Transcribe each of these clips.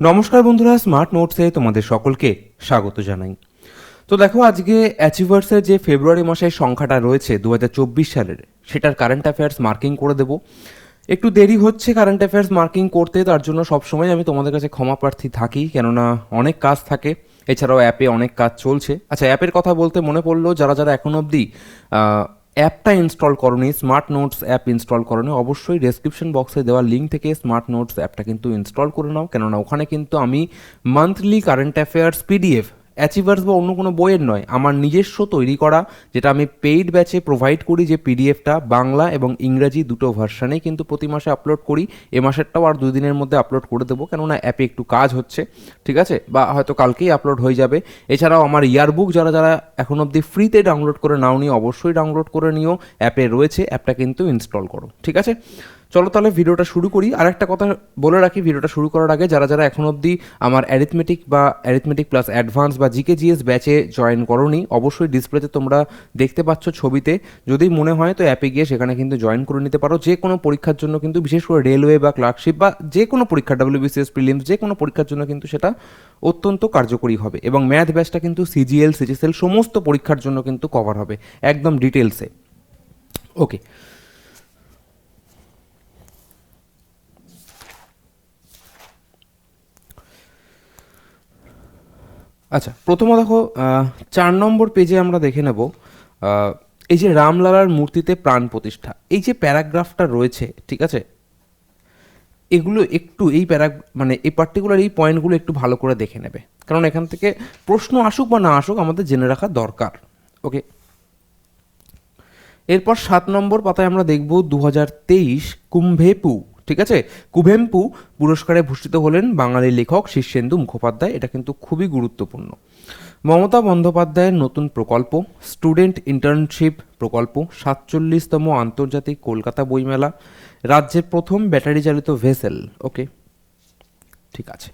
নমস্কার বন্ধুরা স্মার্ট নোটসে তোমাদের সকলকে স্বাগত জানাই। তো দেখো, আজকে অ্যাচিভার্সের যে ফেব্রুয়ারি মাসের সংখ্যাটা রয়েছে দু হাজার চব্বিশ সালের, সেটার কারেন্ট অ্যাফেয়ার্স মার্কিং করে দেবো। একটু দেরি হচ্ছে কারেন্ট অ্যাফেয়ার্স মার্কিং করতে, তার জন্য সবসময় আমি তোমাদের কাছে ক্ষমা প্রার্থী থাকি, কেননা অনেক কাজ থাকে। এছাড়াও অ্যাপে অনেক কাজ চলছে। আচ্ছা অ্যাপের কথা বলতে মনে পড়ল, যারা যারা এখন অবধি অ্যাপটা ইনস্টল করনি, স্মার্ট নোটস অ্যাপ ইনস্টল করনি, অবশ্যই ডেসক্রিপশন বক্সে দেওয়া লিঙ্ক থেকে স্মার্ট নোটস অ্যাপটা কিন্তু ইনস্টল করে নাও। কেননা ওখানে কিন্তু আমি monthly current affairs PDF achievers বা অন্য কোনো বইয়ের নয়, আমার নিজস্ব তৈরি করা, যেটা আমি পেইড ব্যাচে প্রোভাইড করি যে পিডিএফটা বাংলা এবং ইংরাজি দুটো ভার্সানে কিন্তু প্রতি মাসে আপলোড করি। এ মাসেরটাও আর দুই দিনের মধ্যে আপলোড করে দেবো, কেননা অ্যাপে একটু কাজ হচ্ছে, ঠিক আছে? বা হয়তো কালকেই আপলোড হয়ে যাবে। এছাড়াও আমার ইয়ারবুক যারা যারা এখন অবধি ফ্রিতে ডাউনলোড করে নাও নিও অবশ্যই ডাউনলোড করে নিও। অ্যাপে রয়েছে অ্যাপটা কিন্তু ইনস্টল করো, ঠিক আছে? চলো তাহলে ভিডিওটা শুরু করি। আর একটা কথা বলে রাখি, ভিডিওটা শুরু করার আগে যারা যারা এখন অবধি আমার অ্যারিথমেটিক বা অ্যারিথমেটিক প্লাস অ্যাডভান্স বা জিকে জিএস ব্যাচে জয়েন করনি, অবশ্যই ডিসপ্লেতে তোমরা দেখতে পাচ্ছ ছবিতে। যদি মনে হয় তো অ্যাপে গিয়ে সেখানে কিন্তু জয়েন করে নিতে পারো। যে কোনো পরীক্ষার জন্য কিন্তু, বিশেষ করে রেলওয়ে বা ক্লার্কশিপ বা যে কোনো পরীক্ষা ডাব্লিউবিসিএস প্রিলিমস যে কোনো পরীক্ষার জন্য কিন্তু সেটা অত্যন্ত কার্যকরী হবে। এবং ম্যাথ ব্যাচটা কিন্তু সিজিএল সিজিএসএল সমস্ত পরীক্ষার জন্য কিন্তু কভার হবে, একদম ডিটেলসে ওকে আচ্ছা প্রথমে দেখো চার নম্বর পেজে আমরা দেখে নেব এই যে রামলালার মূর্তিতে প্রাণ প্রতিষ্ঠা, এই যে প্যারাগ্রাফটা রয়েছে, ঠিক আছে? এগুলো একটু, এই প্যারা মানে এই পার্টিকুলার এই পয়েন্টগুলো একটু ভালো করে দেখে নেবে। কারণ এখান থেকে প্রশ্ন আসুক বা না আসুক, আমাদের জেনে রাখা দরকার ওকে এরপর সাত নম্বর পাতায় আমরা দেখব দু হাজার তেইশ কুম্ভেপু ঠিক আছে? কুভেম্পু পুরস্কারে ভূষিত হলেন বাঙালি লেখক শীর্ষেন্দু মুখোপাধ্যায়। এটা কিন্তু খুবই গুরুত্বপূর্ণ। মমতা বন্দ্যোপাধ্যায়ের নতুন প্রকল্প, স্টুডেন্ট ইন্টার্নশিপ প্রকল্প, সাতচল্লিশতম আন্তর্জাতিক কলকাতা বইমেলা, রাজ্যের প্রথম ব্যাটারি চালিত ভেসেল। ওকে ঠিক আছে।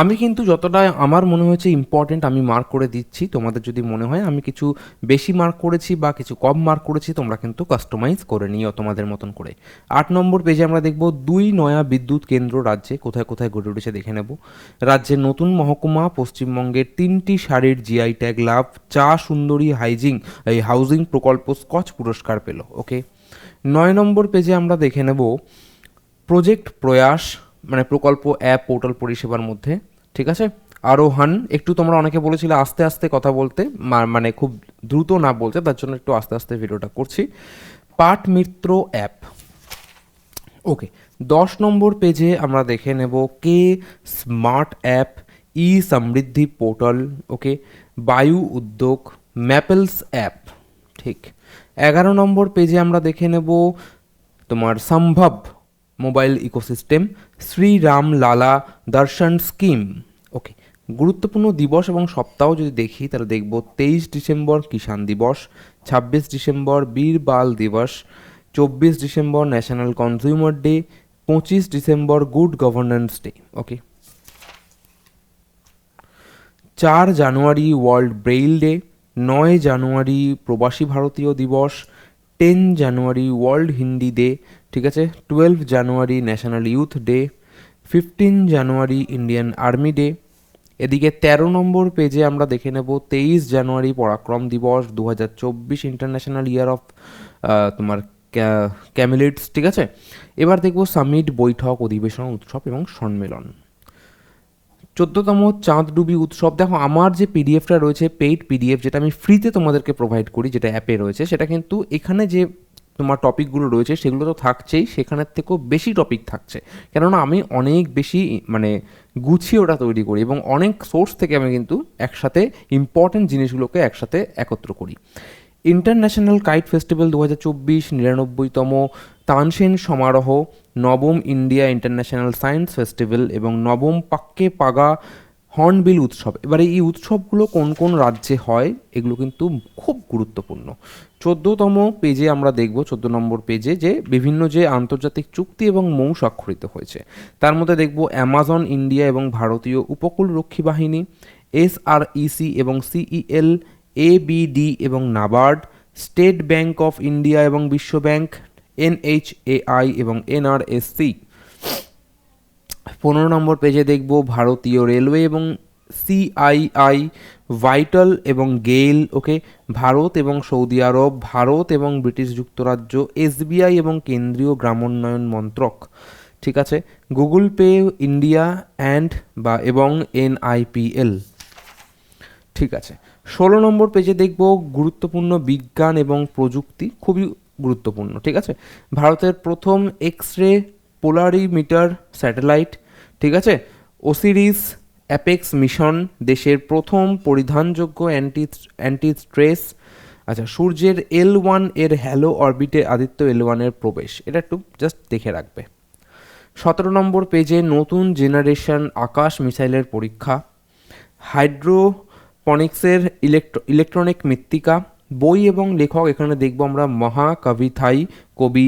আমি কিন্তু যতটা আমার মনে হয়েছে ইম্পর্টেন্ট আমি মার্ক করে দিচ্ছি, তোমাদের যদি মনে হয় আমি কিছু বেশি মার্ক করেছি বা কিছু কম মার্ক করেছি, তোমরা কিন্তু কাস্টমাইজ করে নিও তোমাদের মতন করে। আট নম্বর পেজে আমরা দেখব দুই নয়া বিদ্যুৎ কেন্দ্র রাজ্যে, কোথায় কোথায় গড়ে উঠেছে দেখে নেব। রাজ্যের নতুন মহকুমা, পশ্চিমবঙ্গের তিনটি শাড়ির জিআই ট্যাগ লাভ, চা সুন্দরী হাইজিং, এই হাউজিং প্রকল্প স্কচ পুরস্কার পেল ওকে নয় নম্বর পেজে আমরা দেখে নেব প্রজেক্ট প্রয়াস মানে প্রকল্প, অ্যাপ, পোর্টাল পরিষেবার মধ্যে, ঠিক আছে? আরোহণ একটু তোমরা অনেকে বলেছিলে আস্তে আস্তে কথা বলতে মানে খুব দ্রুত না বলতে, তার জন্য একটু আস্তে আস্তে ভিডিওটা করছি। পাঠ মিত্র অ্যাপ। ওকে, দশ নম্বর পেজে আমরা দেখে নেব K smart app, e Samriddhi portal, okay, বায়ু উদ্যোগ, ম্যাপেলস অ্যাপ, ঠিক। এগারো নম্বর পেজে আমরা দেখে নেব তোমার সম্ভব মোবাইল ইকোসিস্টেম শ্রীরাম লালা দর্শন স্কিম। ওকে গুরুত্বপূর্ণ দিবস এবং সপ্তাহ যদি দেখি, তাহলে দেখব তেইশ ডিসেম্বর কিষাণ দিবস, ছাব্বিশ ডিসেম্বর বীর বাল দিবস, চব্বিশ ডিসেম্বর ন্যাশনাল কনজিউমার ডে, পঁচিশ December good governance day. Okay চার জানুয়ারি ওয়ার্ল্ড ব্রেইল ডে, নয় January Pravasi Bharatiya Divas ten January world Hindi day, ঠিক আছে? Twelve January national youth day, fifteen January Indian army day. এদিকে তেরো নম্বর পেজে আমরা দেখে নেব তেইশ জানুয়ারি পরাক্রম দিবস দু হাজার চব্বিশ ইন্টারন্যাশনাল ইয়ার অফ তোমার ক্যামিলিটস, ঠিক আছে? এবার দেখব সামিট বৈঠক, অধিবেশন, উৎসব এবং সম্মেলন। চোদ্দতম চাঁদডুবি উৎসব। দেখো, আমার যে পিডিএফটা রয়েছে পেইড পিডিএফ যেটা আমি ফ্রিতে তোমাদেরকে প্রোভাইড করি, যেটা অ্যাপে রয়েছে, সেটা কিন্তু এখানে যে তোমার টপিকগুলো রয়েছে, সেগুলো তো থাকছেই, সেখানের থেকেও বেশি টপিক থাকছে। কেননা, আমি অনেক বেশি মানে গুছিয়ে ওটা তৈরি করি এবং অনেক সোর্স থেকে আমি কিন্তু একসাথে ইম্পর্টেন্ট জিনিসগুলোকে একসাথে একত্র করি। ইন্টারন্যাশনাল কাইট ফেস্টিভ্যাল দু হাজার চব্বিশ নিরানব্বইতম তানসেন সমারোহ, নবম ইন্ডিয়া ইন্টারন্যাশনাল সায়েন্স ফেস্টিভ্যাল এবং নবম পাক্কে পাগা হর্নবিল উৎসব। এবারে এই উৎসবগুলো কোন কোন রাজ্যে হয়, এগুলো কিন্তু খুব গুরুত্বপূর্ণ। চোদ্দতম পেজে আমরা দেখব, চোদ্দ নম্বর পেজে যে বিভিন্ন যে আন্তর্জাতিক চুক্তি এবং মৌ স্বাক্ষরিত হয়েছে। তার মধ্যে দেখব অ্যামাজন ইন্ডিয়া এবং ভারতীয় উপকূলরক্ষী বাহিনী এসআরইসি এবং সিইএল এবিডি এবং NABARD, state bank of India এবং বিশ্ব ব্যাংক, এনএইচএআই এবং এনআরএসসি। পনেরো নম্বর পেজে দেখব ভারতীয় রেলওয়ে এবং সিআইআই, ভাইটাল এবং গেল ওকে, ভারত এবং সৌদি আরব, ভারত এবং ব্রিটিশ যুক্তরাজ্য, এসবিআই এবং কেন্দ্রীয় গ্রামোন্নয়ন মন্ত্রক। ঠিক আছে? গুগল পে, ইন্ডিয়া, অ্যান্ড বা এবং এনআইপিএল। ঠিক আছে? ষোলো নম্বর পেজে দেখব গুরুত্বপূর্ণ বিজ্ঞান এবং প্রযুক্তি খুবই গুরুত্বপূর্ণ, ঠিক আছে? ভারতের প্রথম এক্স রে পোলারিমিটার স্যাটেলাইট ঠিক আছে? ওসিরিস অ্যাপেক্স মিশন দেশের প্রথম পরিধানযোগ্য অ্যান্টি অ্যান্টি স্ট্রেস আচ্ছা সূর্যের এল ওয়ানের হ্যালো অরবিটে আদিত্য এল ওয়ানের প্রবেশ। এটা একটু জাস্ট দেখে রাখবে। সতেরো নম্বর পেজে নতুন জেনারেশন আকাশ মিসাইলের পরীক্ষা। হাইড্রোপনিক্সের ইলেকট্রো ইলেকট্রনিক মৃত্তিকা, বই এবং লেখক, এখানে দেখব আমরা মহাকবিথাই কবি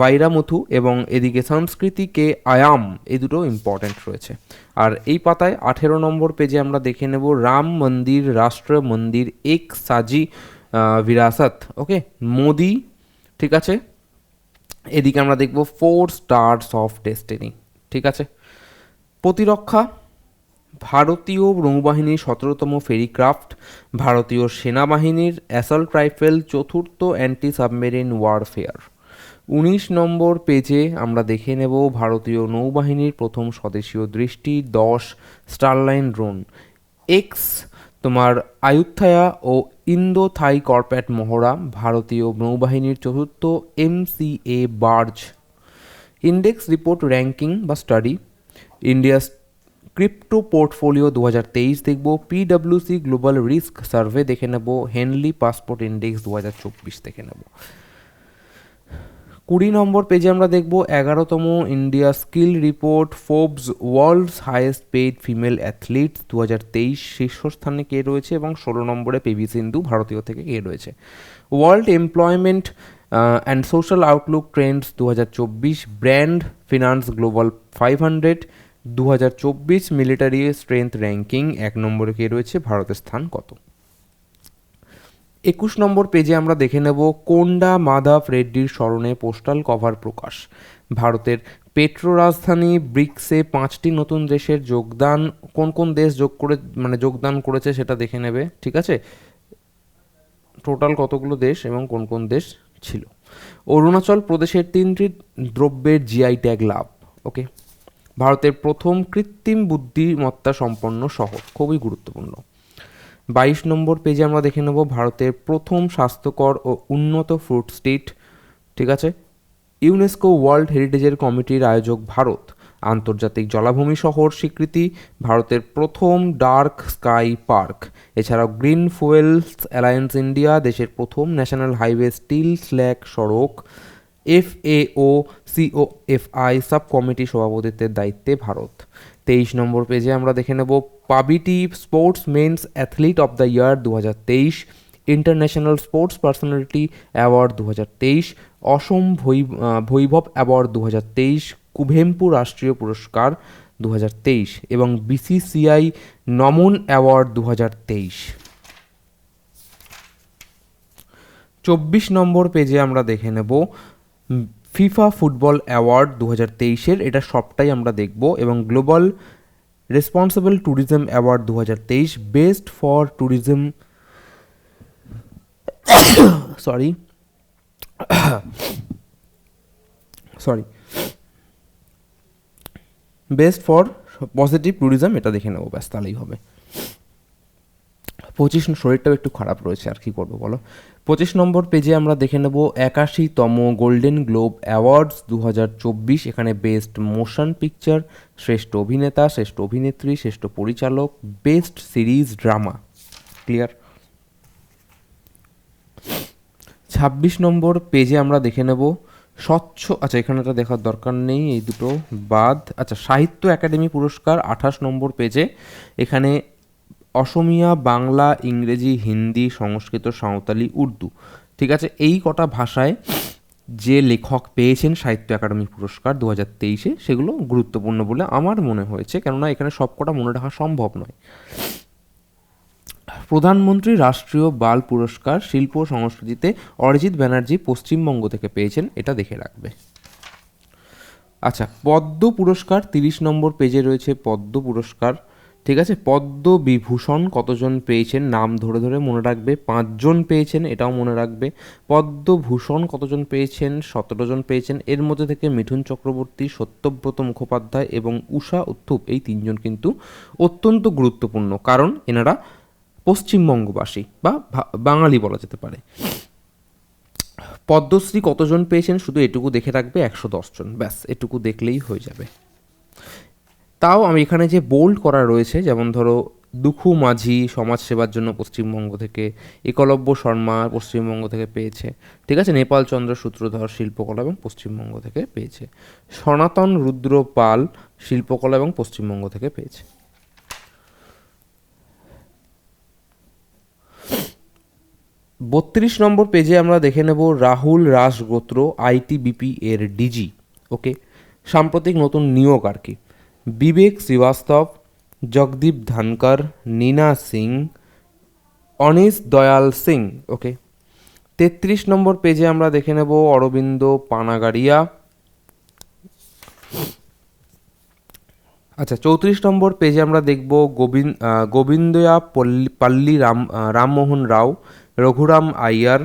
ভাইরামুথু এবং এদিকে সংস্কৃতিকে আয়াম, এই দুটো ইম্পর্ট্যান্ট রয়েছে। আর এই পাতায় আঠেরো নম্বর পেজে আমরা দেখে নেব, রাম মন্দির, রাষ্ট্র মন্দির, এক সাজি বিরাসত ওকে মোদি, ঠিক আছে? এদিকে আমরা দেখব ফোর স্টার্স অফ ডেস্টিনি ঠিক আছে? প্রতিরক্ষা ভারতীয় নৌবাহিনীর সতেরোতম ফেরিক্রাফট, ভারতীয় সেনাবাহিনীর অ্যাসল্ট রাইফেল চতুর্থ অ্যান্টি সাবমেরিন ওয়ারফেয়ার। উনিশ নম্বর পেজে আমরা দেখে নেব ভারতীয় নৌবাহিনীর প্রথম স্বদেশীয় দৃষ্টি, দশ, স্টারলাইন ড্রোন। এক্স, তোমার আয়ুত্থায়া ও ইন্দো থাই কর্পেট মহড়া, ভারতীয় নৌবাহিনীর চতুর্থ MCA barge. Index report, ranking বা স্টাডি। ইন্ডিয়া ক্রিপ্টো পোর্টফোলিও দু হাজার তেইশ দেখব, পিডব্লিউসি গ্লোবাল রিস্ক সার্ভে দেখে নেব, হেনলি পাসপোর্ট ইন্ডেক্স দু হাজার চব্বিশ দেখে নেব। কুড়ি নম্বর পেজে আমরা দেখব, এগারোতম India skill report Forbes world's highest paid female athletes দু হাজার তেইশ শীর্ষস্থানে কে রয়েছে এবং ষোলো নম্বরে পিভি সিন্ধু ভারতীয় থেকে কে রয়েছে। World employment and social outlook trends দু হাজার চব্বিশ, brand finance global five hundred দু হাজার চব্বিশ মিলিটারি স্ট্রেংথ র্যাঙ্কিং এক নম্বরে কে রয়েছে? ভারতের স্থান কত? একুশ নম্বর পেজে আমরা দেখে নেব কোন্ডা মাদাফ রেড্ডির স্মরণে পোস্টাল কভার প্রকাশ। ভারতের পেট্রো রাজধানী ব্রিক্সে পাঁচটি নতুন দেশের যোগদান, কোন কোন দেশ যোগ করে মানে যোগদান করেছে সেটা দেখে নেবে, ঠিক আছে? টোটাল কতগুলো দেশ এবং কোন কোন দেশ ছিল? অরুণাচল প্রদেশের তিনটি দ্রব্যের জিআই ট্যাগ লাভ ওকে ভারতের প্রথম কৃত্রিম বুদ্ধিমত্তা সম্পন্ন শহর। খুবই গুরুত্বপূর্ণ। বাইশ নম্বর পেজে আমরা দেখে নেব ভারতের প্রথম স্বাস্থ্যকর ও উন্নত ফ্রুট স্টেট ঠিক আছে? ইউনেস্কো ওয়ার্ল্ড হেরিটেজের কমিটির আয়োজক ভারত। আন্তর্জাতিক জলাভূমি শহর স্বীকৃতি, ভারতের প্রথম ডার্ক স্কাই পার্ক এছাড়াও গ্রিন ফুয়েলস অ্যালায়েন্স ইন্ডিয়া দেশের প্রথম ন্যাশনাল হাইওয়ে স্টিল স্ল্যাক সড়ক। F A O F I sub committee সভাপতিত্বের দায়িত্বে ভারত তেইশ নম্বর পেজে আমরা দেখে নেব পাবিটি sports men's athlete of the year দু হাজার তেইশ ইন্টারন্যাশনাল স্পোর্টস পার্সোনালিটি অ্যাওয়ার্ড দু হাজার তেইশ, অসম ভৈভব অ্যাওয়ার্ড দু হাজার তেইশ, কুভেম্পু রাষ্ট্রীয় পুরস্কার দু হাজার তেইশ এবং বিসিসিআই নমন অ্যাওয়ার্ড দু হাজার তেইশ। চব্বিশ নম্বর পেজে আমরা দেখে নেব ফিফা ফুটবল অ্যাওয়ার্ড দু হাজার তেইশের, এটা সবটাই আমরা দেখব এবং গ্লোবাল রেসপন্সিবল ট্যুরিজম অ্যাওয়ার্ড দু হাজার তেইশ, best for tourism sorry sorry, best for positive tourism, এটা দেখে নেব, ব্যাস তাহলেই হবে। পঁচিশ শরীরটাও একটু খারাপ রয়েছে, আর কি করব বলো? পঁচিশ নম্বর পেজে আমরা দেখে নেব একাশিতম গোল্ডেন গ্লোব অ্যাওয়ার্ডস দু হাজার চব্বিশ, এখানে বেস্ট মোশন পিকচার শ্রেষ্ঠ অভিনেতা, শ্রেষ্ঠ অভিনেত্রী, শ্রেষ্ঠ পরিচালক বেস্ট সিরিজ ড্রামা ক্লিয়ার ছাব্বিশ নম্বর পেজে আমরা দেখে নেব স্বচ্ছ আচ্ছা এখানেটা দেখার দরকার নেই, এই দুটো বাদ। আচ্ছা সাহিত্য একাডেমি পুরস্কার আঠাশ নম্বর পেজে এখানে অসমিয়া, বাংলা, ইংরেজি, হিন্দি, সংস্কৃত, সাঁওতালি, উর্দু। ঠিক আছে? এই কটা ভাষায় যে লেখক পেয়েছেন সাহিত্য একাডেমি পুরস্কার দু হাজার তেইশে, সেগুলো গুরুত্বপূর্ণ বলে আমার মনে হয়েছে, কেননা এখানে সব কটা মনে রাখা সম্ভব নয়। প্রধানমন্ত্রী রাষ্ট্রীয় বাল পুরস্কার শিল্প সংস্কৃতিতে অরিজিৎ ব্যানার্জি পশ্চিমবঙ্গ থেকে পেয়েছেন, এটা দেখে রাখবে। আচ্ছা পদ্ম পুরস্কার তিরিশ নম্বর পেজে রয়েছে, পদ্ম পুরস্কার। ঠিক আছে? পদ্ম বিভূষণ কতজন পেয়েছেন? নাম ধরে ধরে মনে রাখবে। পাঁচজন পেয়েছেন, এটাও মনে রাখবে। পদ্মভূষণ কতজন পেয়েছেন? সতেরো জন পেয়েছেন। এর মধ্যে থেকে মিঠুন চক্রবর্তী, সত্যব্রত মুখোপাধ্যায় এবং উষা উত্থুপ এই তিনজন কিন্তু অত্যন্ত গুরুত্বপূর্ণ। কারণ এনারা পশ্চিমবঙ্গবাসী বা বাঙালি বলা যেতে পারে। পদ্মশ্রী কতজন পেয়েছেন? শুধু এটুকু দেখে রাখবে, একশো জন। ব্যাস, এটুকু দেখলেই হয়ে যাবে। তাও আমি এখানে যে বোল্ড করা রয়েছে, যেমন ধরো, দুখু মাঝি সমাজ সেবার জন্য পশ্চিমবঙ্গ থেকে একলব্য শর্মা পশ্চিমবঙ্গ থেকে পেয়েছে। ঠিক আছে, নেপাল চন্দ্র সূত্রধর শিল্পকলা এবং পশ্চিমবঙ্গ থেকে পেয়েছে। সনাতন রুদ্র পাল শিল্পকলা এবং পশ্চিমবঙ্গ থেকে পেয়েছে। বত্রিশ নম্বর পেজে আমরা দেখে নেব রাহুল রাসগোত্র আইটিবিপি এর ডিজি ওকে সাম্প্রতিক নতুন নিয়োগ আর কি। বিবেক শ্রীবাস্তব, জগদীপ ধানকর, নীনা সিং অনিশ দয়াল সিং ওকে তেত্রিশ নম্বর পেজে আমরা দেখে নেব অরবিন্দ পানাগাড়িয়া। আচ্ছা চৌত্রিশ নম্বর পেজে আমরা দেখব Govind Govindaiah Palli, Palli Ram Rammohan Rao, Raghuram Iyer,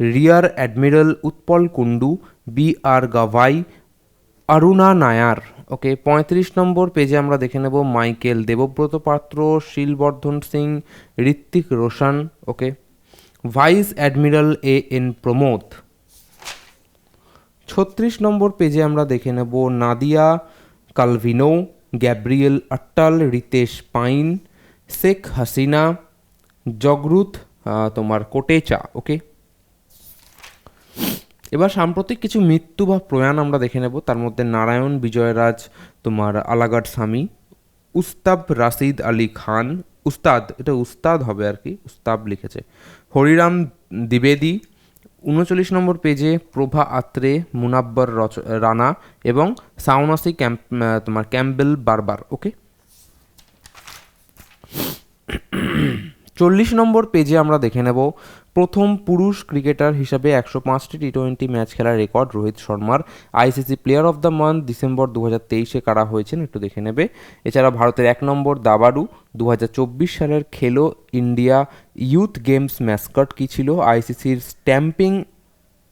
rear admiral Utpal Kundu B R Gavai, Aruna Nair. Okay পঁয়ত্রিশ নম্বর পেজে আমরা দেখে নেব Michael Debabrata Patra Sheelvardhan Singh Hrithik Roshan okay. Vice admiral A N Pramod. ছত্রিশ নম্বর পেজে আমরা দেখে নেব Nadia Calvino Gabriel Attal Ritesh pine Sheikh Hasina Jagrut ah, তোমার কোটেচা ওকে। এবার সাম্প্রতিক কিছু মৃত্যু বা প্রয়াণ আমরা দেখে নেব। তার মধ্যে নারায়ণ, বিজয়রাজ, তোমার আলাগাট স্বামী, উস্তাব রাশিদ আলী খান, উস্তাদ, এটা উস্তাদ হবে আর কি, উস্তাব লিখেছে। হরিরাম দ্বিবেদী, উনচল্লিশ নম্বর পেজে প্রভা আত্রে, মুনাব্বর রচ, রানা এবং সাউনাসি ক্যাম্প তোমার ক্যাম্বেল বারবার, ওকে? চল্লিশ নম্বর পেজে আমরা দেখে নেব প্রথম পুরুষ ক্রিকেটার হিসাবে একশো পাঁচটি টি টোয়েন্টি ম্যাচ খেলার রেকর্ড, রোহিত শর্মার। ICC player of the month December দু হাজার তেইশে কারা হয়েছেন একটু দেখে নেবে। এছাড়া ভারতের এক নম্বর দাবাড়ু দু হাজার চব্বিশ সালের Khelo India youth games mascot কী ছিল? আইসিসির স্ট্যাম্পিং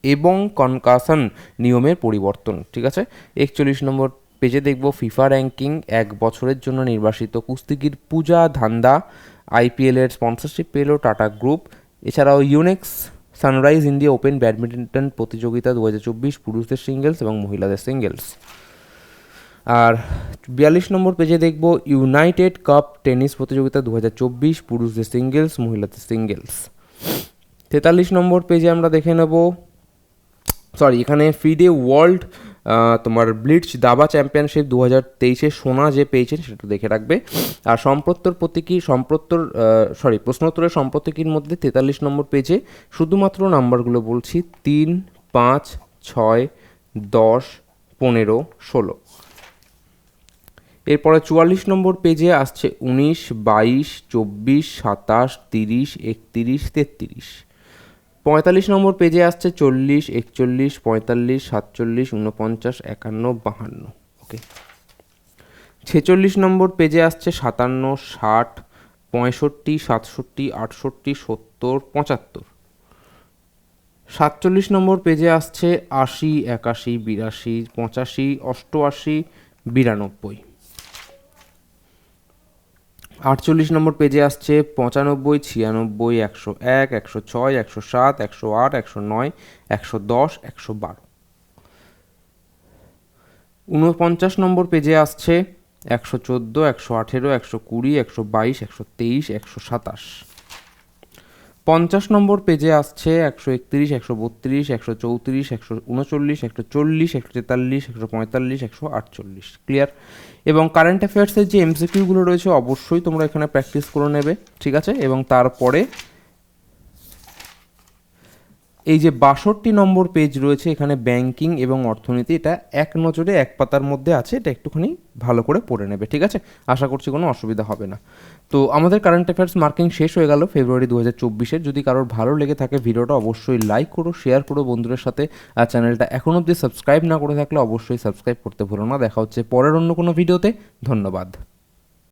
এবং কনকাশন নিয়মের পরিবর্তন, ঠিক আছে? একচল্লিশ নম্বর পেজে দেখব ফিফা র্যাঙ্কিং, এক বছরের জন্য নির্বাসিত কুস্তিগির পূজা ধান্দা। আইপিএলের স্পন্সরশিপ পেল টাটা গ্রুপ। এছাড়াও Yonex Sunrise India open badminton প্রতিযোগিতা দু হাজার চব্বিশ পুরুষদের সিঙ্গেলস এবং মহিলাদের সিঙ্গেলস আর বিয়াল্লিশ নম্বর পেজে দেখব ইউনাইটেড কাপ টেনিস প্রতিযোগিতা দু হাজার চব্বিশ পুরুষদের সিঙ্গেলস মহিলাদের সিঙ্গেলস তেতাল্লিশ নম্বর পেজে আমরা দেখে নেব সরি এখানে ফিডে ওয়ার্ল্ড তোমার ব্লিটস দাবা চ্যাম্পিয়নশিপ দু হাজার তেইশে সোনা যে পেয়েছেন সেটা দেখে রাখবে। আর সম্প্রত্তর প্রতীকী সম্প্রত্তর সরি প্রশ্নোত্তরের সম্প্রতীকীর মধ্যে তেতাল্লিশ নম্বর পেজে শুধুমাত্র নাম্বারগুলো বলছি, তিন, পাঁচ, ছয়, দশ, পনেরো, ষোলো। এরপরে চুয়াল্লিশ নম্বর পেজে আসছে উনিশ, বাইশ, চব্বিশ, সাতাশ, তিরিশ, একতিরিশ, তেত্রিশ। পঁয়তাল্লিশ নম্বর পেজে আসছে চল্লিশ, একচল্লিশ, পঁয়তাল্লিশ, সাতচল্লিশ উনপঞ্চাশ একান্ন, বাহান্ন, ওকে। ছেচল্লিশ নম্বর পেজে আসছে সাতান্ন, ষাট, পঁয়ষট্টি, সাতষট্টি, আটষট্টি, সত্তর, পঁচাত্তর। সাতচল্লিশ নম্বর পেজে আসছে আশি, একাশি, বিরাশি, পঁচাশি, অষ্টআশি, বিরানব্বই। আটচল্লিশ নম্বর পেজে আসছে পঁচানব্বই, ছিয়ানব্বই, একশো এক, একশো ছয়, একশো সাত, একশো আট, একশো নয়, একশো দশ, একশো বারো। ঊনপঞ্চাশ নম্বর পেজে আসছে একশো চোদ্দ, একশো আঠেরো, একশো কুড়ি, একশো বাইশ, একশো তেইশ, একশো সাতাশ। পঞ্চাশ নম্বর পেজে আসছে একশো একত্রিশ, একশো বত্রিশ, একশো চৌত্রিশ, একশো উনচল্লিশ, একশো চল্লিশ, একশো তেতাল্লিশ, একশো পঁয়তাল্লিশ, একশো আটচল্লিশ। ক্লিয়ার? এবং কারেন্ট অ্যাফেয়ার্সের যে এমসিকিউগুলো রয়েছে, অবশ্যই তোমরা এখানে প্র্যাকটিস করে নেবে, ঠিক আছে? এবং তারপরে এই যে বাষট্টি নম্বর পেজ রয়েছে, এখানে ব্যাংকিং এবং অর্থনীতি, এটা এক নজরে এক পাতার মধ্যে আছে, এটা একটুখানি ভালো করে পড়ে নেবে, ঠিক আছে? আশা করছি কোনো অসুবিধা হবে না। তো আমাদের কারেন্ট অ্যাফেয়ার্স মার্কিং শেষ হয়ে গেল ফেব্রুয়ারি দু হাজার যদি কারোর ভালো লেগে থাকে ভিডিওটা, অবশ্যই লাইক করো শেয়ার করো বন্ধুদের সাথে। আর চ্যানেলটা এখন অবধি সাবস্ক্রাইব না করে থাকলে অবশ্যই সাবস্ক্রাইব করতে ভুলো না। দেখা হচ্ছে পরের অন্য কোনো ভিডিওতে ধন্যবাদ।